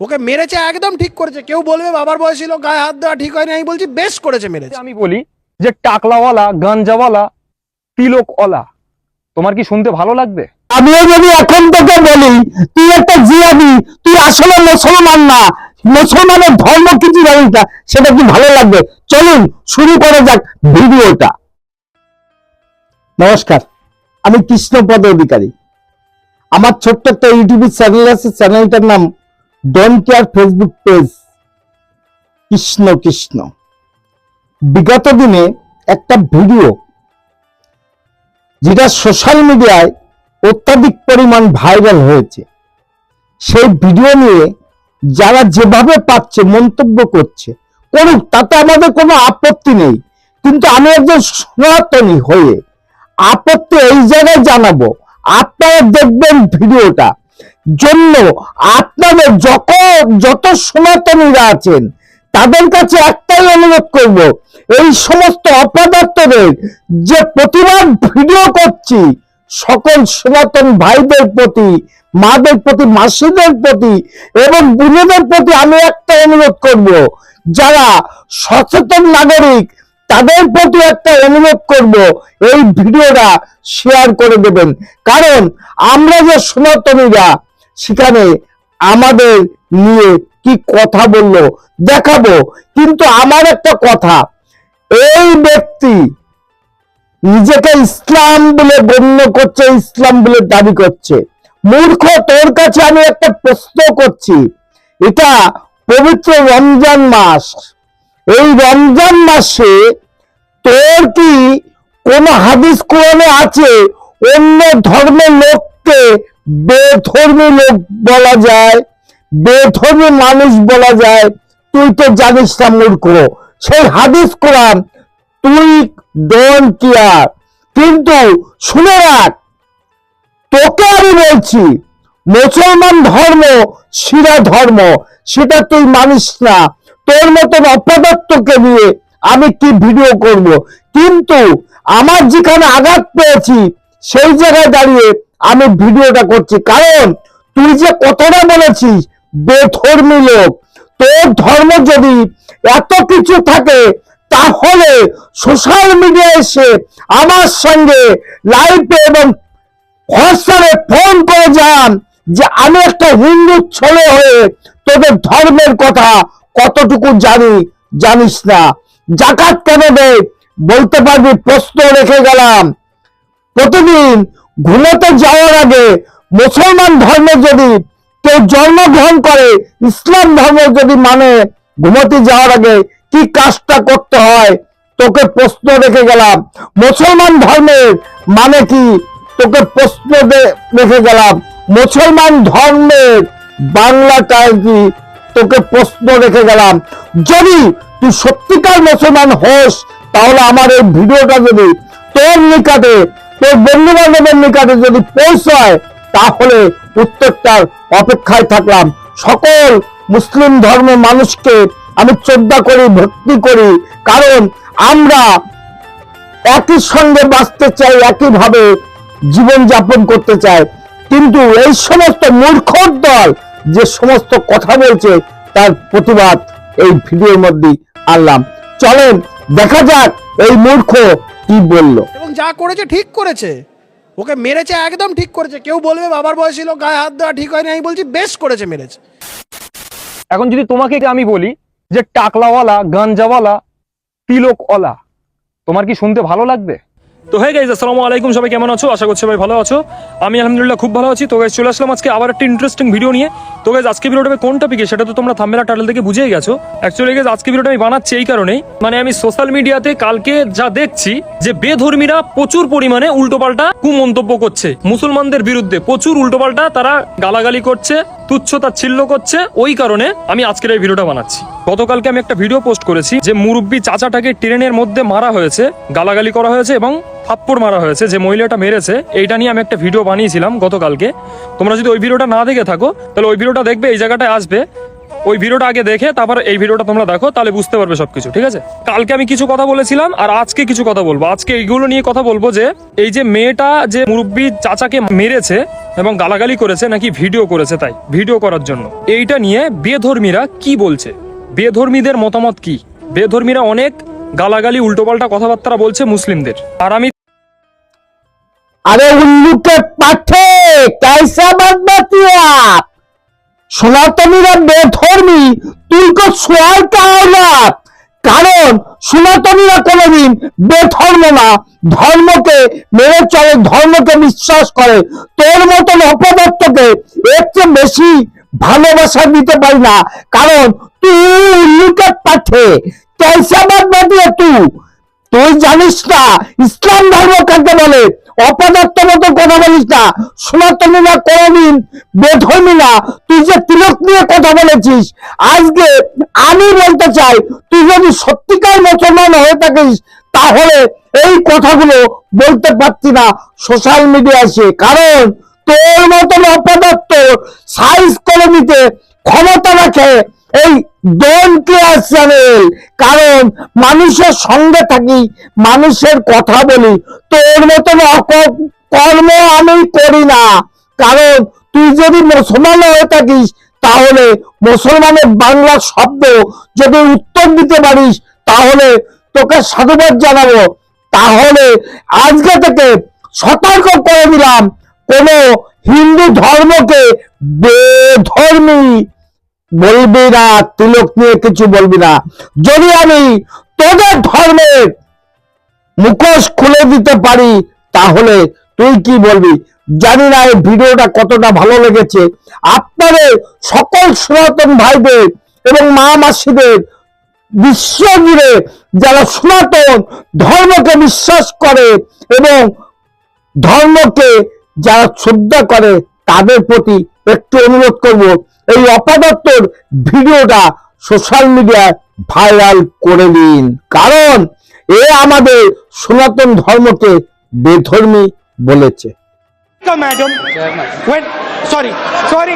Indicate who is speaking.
Speaker 1: ওকে মেরেছে একদম ঠিক করেছে। কেউ বলবে বাবার বয়স ছিল গায়ে হাত দেওয়া ঠিক হয়নি আমি বলছি বেশ করেছে মেরেছে।
Speaker 2: আমি বলি যে টাকলাওয়ালা গাঞ্জাওয়ালা তিলকওয়ালা তোমার কি শুনতে ভালো লাগবে?
Speaker 3: আমিও যদি এখন থেকে বলি তুই একটা জিয়াদি তুই আসলে মুসলমান না। মুসলমানের ধর্ম কিছু জানিস না? সেটা কি ভালো লাগবে? চলুন শুরু করা যাক ভিডিওটা। নমস্কার আমি কৃষ্ণপদ অধিকারী। আমার ছোট্ট একটা ইউটিউব চ্যানেল আছে চ্যানেলটার নাম don care Facebook page Krishna Krishna. বিগত দিনে একটা ভিডিও যেটা সোশ্যাল মিডিয়ায় অত্যাধিক পরিমাণ ভাইরাল হয়েছে। সেই ভিডিও নিয়ে যারা যেভাবে পাচ্ছে, মন্তব্য করছে, করুক, তাতে আমাদের কোনো আপত্তি নেই। কিন্তু আমি একজন সনাতনী হয়ে, আপত্তি এই জায়গায় জানাব। আপনারা দেখবেন ভিডিওটা। জন্য আপনাদের যত যত সনাতনীরা আছেন, তাদের কাছে একটাই অনুরোধ করব, এই সমস্ত অপদার্থদের যে প্রতিবাদ ভিডিও করছি, সকল সনাতন ভাইদের প্রতি, মাদের প্রতি, মাসিদের প্রতি এবং বোনেদের প্রতি আমি একটা অনুরোধ করব, যারা সচেতন নাগরিক তাদের প্রতি একটা অনুরোধ করব, এই ভিডিওটা শেয়ার করে দেবেন। কারণ আমরা যে সনাতনীরা, সেখানে আমাদের নিয়ে কি কথা বলল দেখাবো। কিন্তু আমার একটা কথা, এই ব্যক্তি নিজেকে ইসলাম বলে গণ্য করছে, ইসলাম বলে দাবি করছে। মূর্খ, তোর কাছে আমি একটা প্রশ্ন করছি। এটা পবিত্র রমজান মাস। এই রমজান মাসে তোর কি কোন হাদিস কোরআনে আছে? অন্য ধর্মের লোককে বেধর্মী লোক বলা যায়, বেধর্মী মানুষ বলা যায়, তুই তো জানিস না মূর্খ। সেই হাদিস কোরআন তুই ডোন কেয়ার। কিন্তু শুনে রাখ, তোকে আমি বলছি, মুসলমান ধর্ম শিরা ধর্ম, সেটা তুই মানিস না। তোর মতন অপদার্থকে নিয়ে আমি কি ভিডিও করব? কিন্তু আমার যেখানে আঘাত পেয়েছি, সেই জায়গায় দাঁড়িয়ে আমি ভিডিওটা করছি। কারণ তুই যে কথাটা বলেছিস, বেধর্মী লোক, তোর ধর্ম যদি এত কিছু থাকে, তাহলে সোশ্যাল মিডিয়ায় এসে আমার সঙ্গে লাইভে এবং হোয়াটসঅ্যাপে ফোন করে যান যে আমি একটা হিন্দু ছেলে হয়ে তোদের ধর্মের কথা কতটুকু জানি, জানিস না। জাকাত কেন দেয় বলতে পারবি, প্রশ্ন রেখে গেলাম। প্রতিদিন ঘুমোতে যাওয়ার আগে মুসলমান ধর্মে যদি কেউ জন্মগ্রহণ করে, ইসলাম ধর্ম যদি মানে ঘুমোতে যাওয়ার আগে কি কাজটা করতে হয়, তোকে প্রশ্ন রেখে গেলাম। মুসলমান ধর্মের মানে কি, তোকে প্রশ্ন দে- রেখে গেলাম। মুসলমান ধর্মের বাংলাটা কি তোকে প্রশ্ন রেখে গেলাম। যদি তুই সত্যিকার মুসলমান হোস, তাহলে আমার এই ভিডিওটা যদি তোর নিকটে, তোর বন্ধু বান্ধবের নিকটে যদি পৌঁছায়, তাহলে উত্তরটার অপেক্ষায় থাকলাম। সকল মুসলিম ধর্মের মানুষকে আমি শ্রদ্ধা করি, ভক্তি করি, কারণ আমরা একই সঙ্গে বাঁচতে চাই, একইভাবে জীবন যাপন করতে চাই। কিন্তু এই সমস্ত মূর্খর দল যে সমস্ত কথা বলছে তার প্রতিবাদ এই ভিডিওর মধ্যেই আনলাম। চলেন দেখা যাক এই মূর্খ কি বলল।
Speaker 1: এবং যা করেছে ঠিক করেছে। ওকে মেরেছে একদম ঠিক করেছে। কেউ বলবে বাবার বয়স ছিল গায়ে হাত দেওয়া ঠিক হয়নি আমি বলছি বেশ করেছে মেরেছে।
Speaker 2: এখন যদি তোমাকে আমি বলি যে টাকলাওয়ালা গাঞ্জাওয়ালা তিলকওয়ালা তোমার কি শুনতে ভালো লাগবে? তো হ্যাঁ গাইজ আসসালামু আলাইকুম, সবাই কেমন আছো? আশা করছি সবাই ভালো আছো। আমি আলহামদুলিল্লাহ খুব ভালো আছি। তো গাইজ চলে আসলাম আজকে আবার একটা ইন্টারেস্টিং ভিডিও নিয়ে। তো গাইজ আজকে ভিডিওটা কোন টপিকে সেটা তো তোমরা থাম্বেলা টাইটেল থেকে বুঝেই গেছো। অ্যাকচুয়ালি গাইজ আজকে ভিডিওটা আমি বানাচ্ছি এই কারণেই। মানে আমি সোশ্যাল মিডিয়াতে কালকে যা দেখছি, যে বেধর্মীরা প্রচুর পরিমাণে উল্টোপাল্টা কুমন্তব্য করছে। মুসলমানদের বিরুদ্ধে প্রচুর উল্টোপাল্টা তারা গালাগালি করছে তুচ্ছ তাচ্ছিল্য করছে। ওই কারণে আমি আজকের এই ভিডিওটা বানাচ্ছি। গতকালকে আমি একটা ভিডিও পোস্ট করেছি যে মুরব্বী চাচাটাকে ট্রেনের মধ্যে মারা হয়েছে, গালাগালি করা হয়েছে এবং থাপ্পড় মারা হয়েছে, যে মহিলাটা মেরেছে। এইটা নিয়ে আমি একটা ভিডিও বানিয়েছিলাম গতকালকে। তোমরা যদি ওই ভিডিওটা না দেখে থাকো, তাহলে ওই ভিডিওটা দেখবে, এই জায়গাটায় আসবে। ওই ভিডিওটা আগে দেখে, তারপর এই ভিডিওটা তোমরা দেখো, তাহলে বুঝতে পারবে সবকিছু, ঠিক আছে? কালকে আমি কিছু কথা বলেছিলাম, আর আজকে কিছু কথা বলব। আজকে এইগুলো নিয়ে কথা বলব যে, এই যে মেয়েটা যে মুরব্বী চাচাকে মেরেছে এবং গালাগালি করেছে, নাকি ভিডিও করেছে তাই, ভিডিও করার জন্য। এইটা নিয়ে বেধর্মীরা কি বলছে? বেধর্মীদের মতামত কি? বেধর্মীরা অনেক গালাগালি, উল্টোপাল্টা কথাবার্তা বলছে মুসলিমদের। আর আমি
Speaker 3: আরে উল্লুকে পাঠে, কাইসা সনাতনীরা বেধর্মী, তুই কো সোয়াল কারণ সনাতনীরা কোনোদিন বেধর্ম না, ধর্মকে মেনে চলে, ধর্মকে বিশ্বাস করে। তোর মতন অপদত্তকে এর চেয়ে বেশি ভালোবাসা দিতে পারি না। কারণ তুই লুটের পাঠে কেসাবাদ বাদিয়ে তু। তুই জানিস না, ইসলাম ধর্ম কাকে বলে? অপদার্থ মতো কথা বলিস না, সনাতনী না করমিন বেধর্মী না। তুই যে তিলক নিয়ে কথা বলেছিস, আজকে আমি বলতে চাই, তুই যদি সত্যিকার মুসলমান হয়ে থাকিস, তাহলে এই কথাগুলো বলতে পারছি না সোশ্যাল মিডিয়া সে। কারণ তোর মতন অপদার্থ সাইজ করে দিতে ক্ষমতা রাখে এই ডোন কেয়ার চ্যানেল। কারণ মানুষের সঙ্গে থাকি, মানুষের কথা বলি, তোর মতন কর্ম আমি করি না। কারণ তুই যদি মুসলমান হয়ে থাকিস, তাহলে মুসলমানের বাংলা শব্দ যদি উত্তর দিতে পারিস, তাহলে তোকে সাধুবাদ জানাব। তাহলে আজকে থেকে সতর্ক করে দিলাম, কোন হিন্দু ধর্মকে বেধর্মী বলবি না, তিলক নিয়ে কিছু বলবি না। যদি আমি তোদের ধর্মের মুখোশ খুলে দিতে পারি, তাহলে তুই কি বলবি? জানি না এই ভিডিওটা কতটা ভালো লেগেছে। আপনাদের সকল সনাতন ভাইদের এবং মা মাসিদের বিশ্ব জুড়ে যারা সনাতন ধর্মকে বিশ্বাস করে এবং ধর্মকে যারা শ্রদ্ধা করে তাদের প্রতি একটু অনুরোধ করব এই অপাদত্তর ভিডিওটা সোশ্যাল মিডিয়ায় ভাইরাল করে দিন কারণ এ আমাদের সনাতন ধর্মকে বেধর্মী বলেছে।
Speaker 4: Madam sorry sorry.